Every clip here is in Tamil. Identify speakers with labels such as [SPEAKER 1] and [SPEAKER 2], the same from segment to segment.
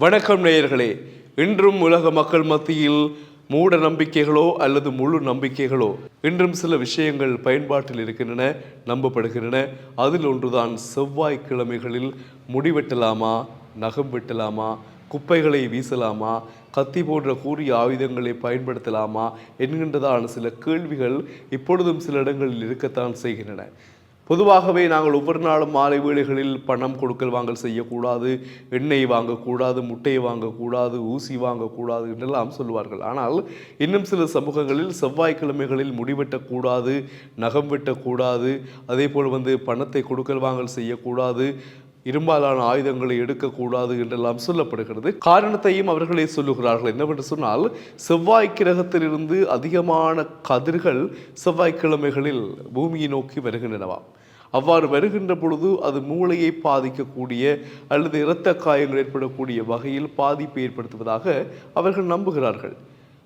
[SPEAKER 1] வணக்கம் நேயர்களே. இன்றும் உலக மக்கள் மத்தியில் மூட நம்பிக்கைகளோ அல்லது முழு நம்பிக்கைகளோ இன்றும் சில விஷயங்கள் பயன்பாட்டில் இருக்கின்றன நம்பப்படுகின்றன. அதில் ஒன்றுதான் செவ்வாய்க்கிழமைகளில் முடிவெட்டலாமா நகம் வெட்டலாமா குப்பைகளை வீசலாமா கத்தி போன்ற கூறிய ஆயுதங்களை பயன்படுத்தலாமா என்கின்றதான சில கேள்விகள் இப்பொழுதும் சில இடங்களில் இருக்கத்தான் செய்கின்றன. பொதுவாகவே நாங்கள் ஒவ்வொரு நாளும் மாலை வேளைகளில் பணம் கொடுக்கல் வாங்கல் செய்யக்கூடாது எண்ணெய் வாங்கக்கூடாது முட்டையை வாங்கக்கூடாது ஊசி வாங்கக்கூடாது என்றெல்லாம் சொல்லுவார்கள். ஆனால் இன்னும் சில சமூகங்களில் செவ்வாய்க்கிழமைகளில் முடிவெட்டக்கூடாது நகம் வெட்டக்கூடாது அதே போல் வந்து பணத்தை கொடுக்கல் வாங்கல் செய்யக்கூடாது இரும்பாலான ஆயுதங்களை எடுக்கக்கூடாது என்றெல்லாம் சொல்லப்படுகிறது. காரணத்தையும் அவர்களே சொல்லுகிறார்கள். என்னவென்று சொன்னால் செவ்வாய் கிரகத்திலிருந்து அதிகமான கதிர்கள் செவ்வாய்க்கிழமைகளில் பூமியை நோக்கி வருகின்றனவாம் அவ்வாறு வருகின்ற பொழுது அது மூளையை பாதிக்கக்கூடிய அல்லது இரத்த காயங்கள் ஏற்படக்கூடிய வகையில் பாதிப்பை ஏற்படுத்துவதாக அவர்கள் நம்புகிறார்கள்.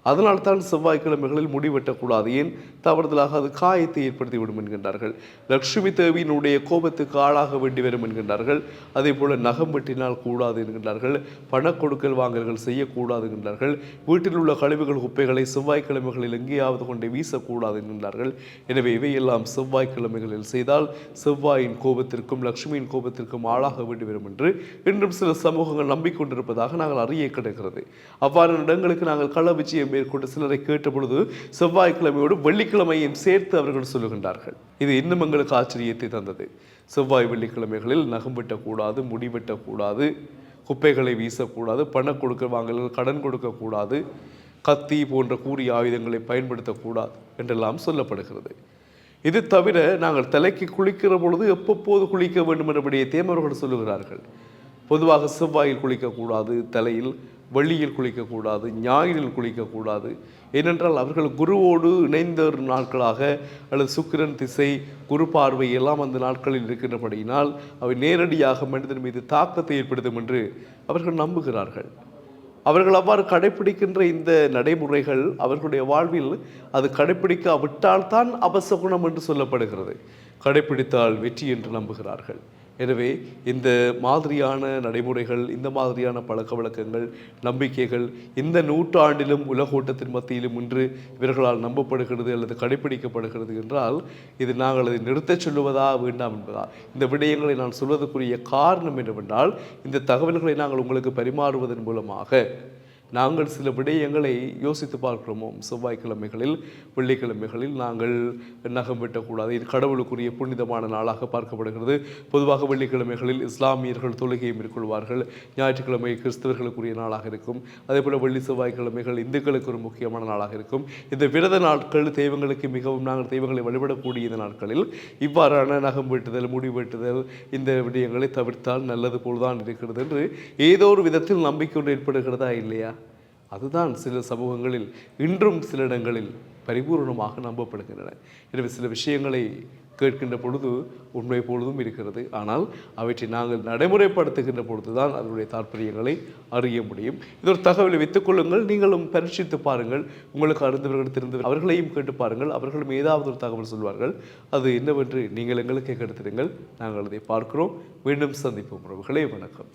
[SPEAKER 1] அதனால்தான் செவ்வாய்க்கிழமைகளில் முடிவெட்டக்கூடாது. ஏன்? தவறுதலாக அது காயத்தை ஏற்படுத்திவிடும் என்கின்றார்கள். லக்ஷ்மி தேவியினுடைய கோபத்துக்கு ஆளாக வேண்டி வரும் என்கின்றார்கள். அதே போல நகம் வெட்டினால் கூடாது என்கின்றார்கள். பண கொடுக்கல் வாங்கல்கள் செய்யக்கூடாது என்கின்றார்கள். வீட்டில் உள்ள கழிவுகள் குப்பைகளை செவ்வாய்க்கிழமைகளில் எங்கேயாவது கொண்டே வீசக்கூடாது என்கின்றார்கள். எனவே இவையெல்லாம் செவ்வாய்க்கிழமைகளில் செய்தால் செவ்வாயின் கோபத்திற்கும் லக்ஷ்மியின் கோபத்திற்கும் ஆளாக வேண்டி வரும் என்று இன்றும் சில சமூகங்கள் நம்பிக்கொண்டிருப்பதாக நாங்கள் அறிய கிடைக்கிறது. அவ்வாறு இடங்களுக்கு நாங்கள் கள விஜயம் மேற்கொண்டு சிலரை கேட்ட பொழுது செவ்வாய்க்கிழமையோடு வெள்ளிக்கிழமையும் சேர்த்து அவர்கள் சொல்லுகின்றார்கள். இது இன்னும் எங்களுக்கு ஆச்சரியத்தை தந்தது. செவ்வாய் வெள்ளிக்கிழமைகளில் நகம் வெட்டக்கூடாது முடி வெட்டக்கூடாது குப்பைகளை வீசக்கூடாது பணம் கொடுக்க வாங்கல்கள் கடன் கொடுக்கக்கூடாது கத்தி போன்ற கூறிய ஆயுதங்களை பயன்படுத்தக்கூடாது என்றெல்லாம் சொல்லப்படுகிறது. இது தவிர நாங்கள் தலைக்கு குளிக்கிற பொழுது எப்பப்போது குளிக்க வேண்டும் என்ற விடயத்தையும் அவர்கள் சொல்லுகிறார்கள். பொதுவாக செவ்வாயில் குளிக்கக்கூடாது தலையில் வெள்ளியில் குளிக்கக்கூடாது ஞாயிறில் குளிக்கக்கூடாது. ஏனென்றால் அவர்கள் குருவோடு இணைந்த ஒரு நாட்களாக அல்லது சுக்கிரன் திசை குரு பார்வை எல்லாம் அந்த நாட்களில் இருக்கின்றபடியினால் அவை நேரடியாக மனிதன் மீது தாக்கத்தை ஏற்படுத்தும் என்று அவர்கள் நம்புகிறார்கள். அவர்கள் அவ்வாறு கடைபிடிக்கின்ற இந்த நடைமுறைகள் அவர்களுடைய வாழ்வில் அது கடைபிடிக்காவிட்டால்தான் அவசகுணம் என்று சொல்லப்படுகிறது. கடைபிடித்தால் வெற்றி என்று நம்புகிறார்கள். எனவே இந்த மாதிரியான நடைமுறைகள் இந்த மாதிரியான பழக்க வழக்கங்கள் நம்பிக்கைகள் இந்த நூற்றாண்டிலும் உலகோட்டத்தின் மத்தியிலும் இன்று இவர்களால் நம்பப்படுகிறது அல்லது கடைபிடிக்கப்படுகிறது என்றால் இது நாங்கள் அதை நிறுத்தச் சொல்லுவதா வேண்டாம் என்பதா? இந்த விடயங்களை நான் சொல்வதற்குரிய காரணம் என்னவென்றால் இந்த தகவல்களை நாங்கள் உங்களுக்கு பரிமாறுவதன் மூலமாக நாங்கள் சில விடயங்களை யோசித்து பார்க்கிறோமோ? செவ்வாய்க்கிழமைகளில் வெள்ளிக்கிழமைகளில் நாங்கள் நகம் வெட்டக்கூடாது. இது கடவுளுக்குரிய புனிதமான நாளாக பார்க்கப்படுகிறது. பொதுவாக வெள்ளிக்கிழமைகளில் இஸ்லாமியர்கள் தொழுகையை மேற்கொள்வார்கள். ஞாயிற்றுக்கிழமை கிறிஸ்தவர்களுக்குரிய நாளாக இருக்கும். அதே போல் வெள்ளி செவ்வாய்க்கிழமைகள் இந்துக்களுக்கு ஒரு முக்கியமான நாளாக இருக்கும். இந்த விரத நாட்கள் தெய்வங்களுக்கு மிகவும் நாங்கள் தெய்வங்களை வழிபடக்கூடிய இந்த நாட்களில் இவ்வாறான நகம் வெட்டுதல் முடி வெட்டுதல் இந்த விடயங்களை தவிர்த்தால் நல்லது போல்தான் இருக்கிறது என்று ஏதோ ஒரு விதத்தில் நம்பிக்கை ஒன்று ஏற்படுகிறதா இல்லையா? அதுதான் சில சமூகங்களில் இன்றும் சில இடங்களில் பரிபூர்ணமாக நம்பப்படுகின்றன. எனவே சில விஷயங்களை கேட்கின்ற பொழுது உண்மை பொழுதும் இருக்கிறது. ஆனால் அவற்றை நாங்கள் நடைமுறைப்படுத்துகின்ற பொழுதுதான் அதனுடைய தாற்பயங்களை அறிய முடியும். இது ஒரு தகவலை வைத்துக் கொள்ளுங்கள். நீங்களும் பரீட்சித்து பாருங்கள். உங்களுக்கு அறிந்தவர்கள் தெரிந்த அவர்களையும் கேட்டு பாருங்கள். அவர்களும் ஏதாவது ஒரு தகவல் சொல்வார்கள். அது என்னவென்று நீங்கள் எங்களுக்கே கெடுத்திருங்கள் நாங்கள் அதை பார்க்கிறோம். மீண்டும் சந்திப்போம் உறவுகளே. வணக்கம்.